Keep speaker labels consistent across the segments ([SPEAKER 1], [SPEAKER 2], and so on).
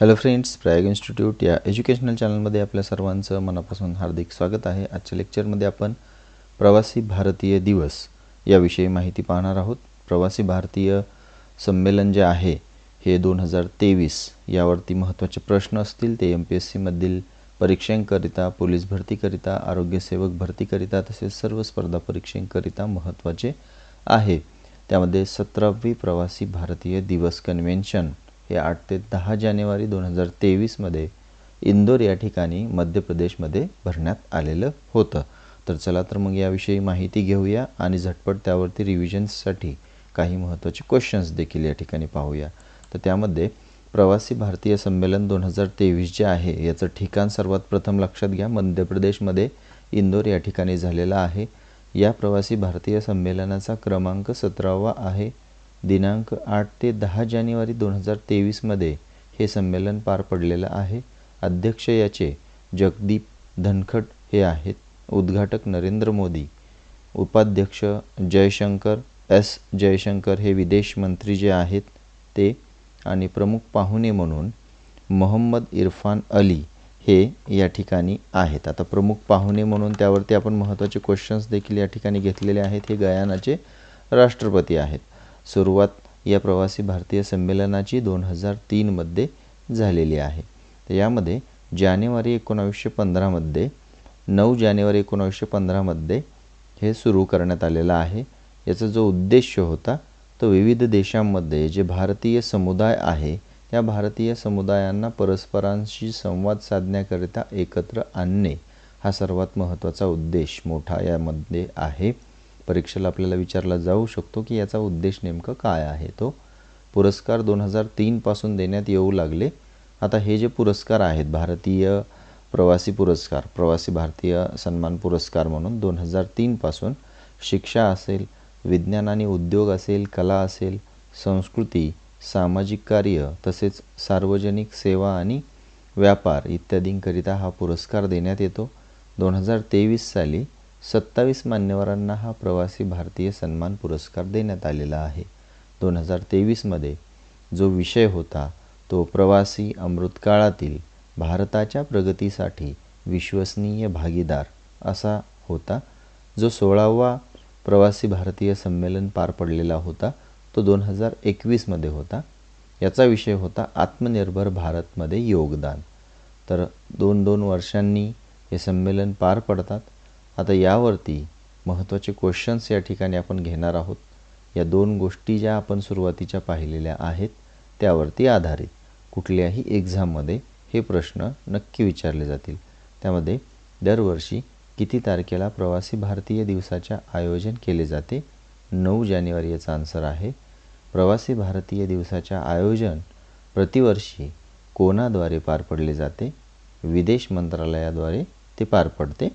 [SPEAKER 1] Hello friends Prayag institute या educational चॅनलमध्ये आपल्या सर्वांचं मनापासून हार्दिक स्वागत आहे. आजच्या लेक्चरमध्ये आपण प्रवासी भारतीय दिवस याविषयी माहिती पाहणार आहोत. प्रवासी भारतीय संमेलन जे आहे हे दोन हजार तेवीस यावरती महत्त्वाचे प्रश्न असतील. ते एम पी एस सीमधील परीक्षांकरिता पोलीस भरतीकरिता आरोग्यसेवक भरतीकरिता तसेच सर्व स्पर्धा परीक्षांकरिता महत्त्वाचे आहे. त्यामध्ये सतरावी प्रवासी भारतीय दिवस कन्व्हेन्शन हे आठ ते दहा जानेवारी दोन हजार तेवीसमध्ये इंदोर या ठिकाणी मध्य प्रदेशमध्ये भरण्यात आलेलं होतं. तर चला तर मग याविषयी माहिती घेऊया आणि झटपट त्यावरती रिव्हिजन्ससाठी काही महत्त्वाचे क्वेश्चन्स देखील या ठिकाणी पाहूया. तर त्यामध्ये प्रवासी भारतीय संमेलन दोन हजार तेवीस जे आहे याचं ठिकाण सर्वात प्रथम लक्षात घ्या. मध्य प्रदेशमध्ये इंदोर या ठिकाणी झालेलं आहे. या प्रवासी भारतीय संमेलनाचा क्रमांक सतरावा आहे. दिनांक आठ ते दहा जानेवारी दोन हजार तेवीसमध्ये हे संमेलन पार पडलेलं आहे. अध्यक्ष याचे जगदीप धनखट हे आहेत. उद्घाटक नरेंद्र मोदी. उपाध्यक्ष जयशंकर एस जयशंकर हे विदेश मंत्री जे आहेत ते आणि प्रमुख पाहुणे म्हणून मोहम्मद इरफान अली हे या ठिकाणी आहेत. आता प्रमुख पाहुणे म्हणून त्यावरती आपण महत्त्वाचे क्वेश्चन्स देखील या ठिकाणी घेतलेले आहेत. हे गयानाचे राष्ट्रपती आहेत. सुरुवात या प्रवासी भारतीय संमेलनाची दोन हजार तीनमध्ये झालेली आहे. तर यामध्ये जानेवारी एकोणावीसशे पंधरामध्ये नऊ जानेवारी एकोणावीसशे पंधरामध्ये हे सुरू करण्यात आलेलं आहे. याचा जो उद्देश होता तो विविध देशांमध्ये जे भारतीय समुदाय आहे या भारतीय समुदायांना परस्परांशी संवाद साधण्याकरिता एकत्र आणणे हा सर्वात महत्त्वाचा उद्देश मोठा यामध्ये आहे. परीक्षेला आपल्याला विचारला जाऊ शकतो की याचा उद्देश नेमकं काय आहे? तो पुरस्कार दोन हजार तीनपासून देण्यात येऊ लागले. आता हे जे पुरस्कार आहेत भारतीय प्रवासी पुरस्कार प्रवासी भारतीय सन्मान पुरस्कार म्हणून दोन हजार तीनपासून शिक्षा असेल विज्ञान आणि उद्योग असेल कला असेल संस्कृती सामाजिक कार्य तसेच सार्वजनिक सेवा आणि व्यापार इत्यादींकरिता हा पुरस्कार देण्यात येतो. दोन हजार तेवीस साली सत्तावीस मान्यवरांना हा प्रवासी भारतीय सन्मान पुरस्कार देण्यात आलेला आहे. दोन हजार तेवीसमध्ये जो विषय होता तो प्रवासी अमृतकाळातील भारताच्या प्रगतीसाठी विश्वसनीय भागीदार असा होता जो सोळावा प्रवासी भारतीय संमेलन पार पडलेला होता तो दोन हजार एकवीसमध्ये होता. याचा विषय होता आत्मनिर्भर भारतमध्ये योगदान. तर दोन दोन वर्षांनी हे संमेलन पार पडतात. आता यावरती महत्त्वाचे क्वेश्चन्स या ठिकाणी आपण घेणार आहोत. या दोन गोष्टी ज्या आपण सुरुवातीच्या पाहिलेल्या आहेत त्यावरती आधारित. कुठल्याही एक्झाममध्ये हे प्रश्न नक्की विचारले जातील. त्यामध्ये दरवर्षी किती तारखेला प्रवासी भारतीय दिवसाच्या आयोजन केले जाते? नऊ जानेवारी याचा आन्सर आहे. प्रवासी भारतीय दिवसाच्या आयोजन प्रतिवर्षी कोणाद्वारे पार पडले जाते? विदेश मंत्रालयाद्वारे ते पार पडते.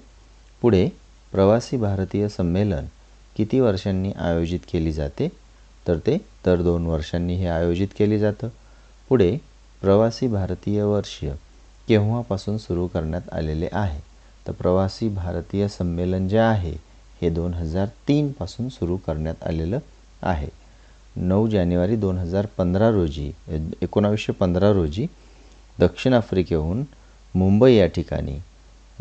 [SPEAKER 1] पुढे प्रवासी भारतीय संमेलन किती वर्षांनी आयोजित केली जाते? तर ते दर दोन वर्षांनी हे आयोजित केले जातं. पुढे प्रवासी भारतीय वर्ष केव्हापासून सुरू करण्यात आलेले आहे? तर प्रवासी भारतीय संमेलन जे आहे हे दोन हजार तीनपासून सुरू करण्यात आलेलं आहे. नऊ जानेवारी दोन हजार पंधरा रोजी एकोणावीसशे पंधरा रोजी दक्षिण आफ्रिकेहून मुंबई या ठिकाणी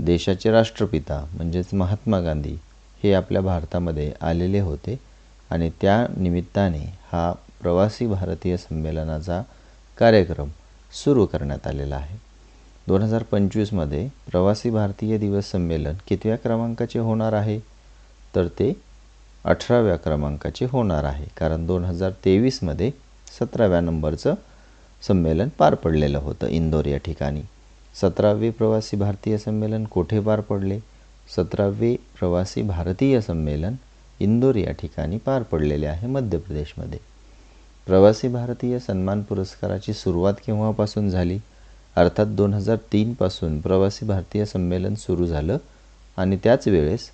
[SPEAKER 1] देशाचे राष्ट्रपिता म्हणजेच महात्मा गांधी हे आपल्या भारतामध्ये आलेले होते आणि त्या निमित्ताने हा प्रवासी भारतीय संमेलनाचा कार्यक्रम सुरू करण्यात आलेला आहे. दोन हजार पंचवीसमध्ये प्रवासी भारतीय दिवस संमेलन कितव्या क्रमांकाचे होणार आहे? तर ते अठराव्या क्रमांकाचे होणार आहे कारण दोन हजार तेवीसमध्ये सतराव्या नंबरचं संमेलन पार पडलेलं होतं इंदोर या ठिकाणी. सतरावे प्रवासी भारतीय संमेलन कोठे पार पडले? सतरावे प्रवासी भारतीय संमेलन इंदोर या ठिकाणी पार पडलेले आहे मध्य प्रदेशमध्ये प्रवासी भारतीय सन्मान पुरस्काराची सुरुवात केव्हापासून झाली? अर्थात दोन हजार तीनपासून प्रवासी भारतीय संमेलन सुरू झालं आणि त्याच वेळेस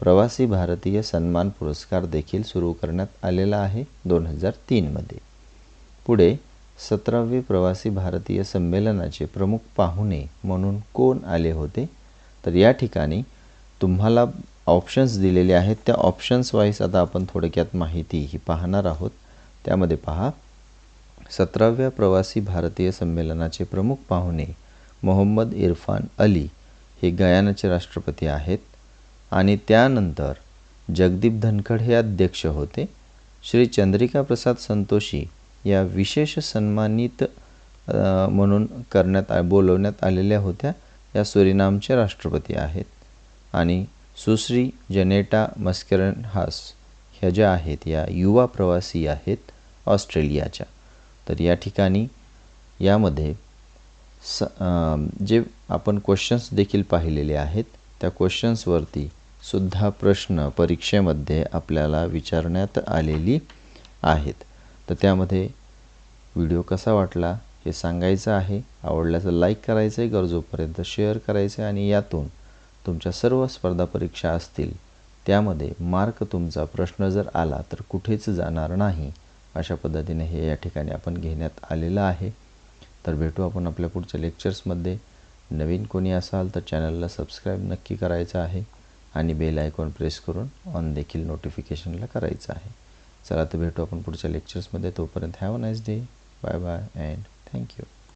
[SPEAKER 1] प्रवासी भारतीय सन्मान पुरस्कार देखील सुरू करण्यात आलेला आहे दोन हजार तीनमध्ये पुढे सतरावे प्रवासी भारतीय संमेलनाचे प्रमुख पाहुणे म्हणून कोण आले होते? तर या ठिकाणी तुम्हाला ऑप्शन्स दिलेले आहेत. त्या ऑप्शन्स वाईज आता आपण थोडक्यात माहिती ही पाहणार आहोत. त्यामध्ये पहा. सतराव्या प्रवासी भारतीय संमेलनाचे प्रमुख पाहुणे मोहम्मद इरफान अली हे गयानाचे राष्ट्रपती आहेत. आणि त्यानंतर जगदीप धनखड हे अध्यक्ष होते. श्री चंद्रिका प्रसाद संतोषी या विशेष सन्मानित म्हणून करण्यात आ बोलवण्यात आलेल्या होत्या. या सुरिनामचे राष्ट्रपती आहेत. आणि सुश्री जनेटा मस्करन हास ह्या ज्या आहेत या युवा प्रवासी आहेत ऑस्ट्रेलियाच्या. तर या ठिकाणी यामध्ये स जे आपण क्वेश्चन्स देखील पाहिलेले आहेत त्या क्वेश्चन्सवरती सुद्धा प्रश्न परीक्षेमध्ये आपल्याला विचारण्यात आलेली आहेत. तर त्यामध्ये व्हिडिओ कसा वाटला हे सांगायचं आहे. आवडल्याचं लाईक करायचं आहे गरजोपर्यंत शेअर करायचं आहे आणि यातून तुमच्या सर्व स्पर्धा परीक्षा असतील त्यामध्ये मार्क तुमचा प्रश्न जर आला तर कुठेच जाणार नाही अशा पद्धतीने हे या ठिकाणी आपण घेण्यात आलेलं आहे. तर भेटू आपण आपल्या पुढच्या लेक्चर्समध्ये नवीन कोणी असाल तर चॅनलला सबस्क्राईब नक्की करायचं आहे आणि बेल आयकॉन प्रेस करून ऑन देखील नोटिफिकेशनला करायचं आहे. चला तर भेटू आपण पुढच्या लेक्चर्समध्ये तोपर्यंत have a nice day bye bye and thank you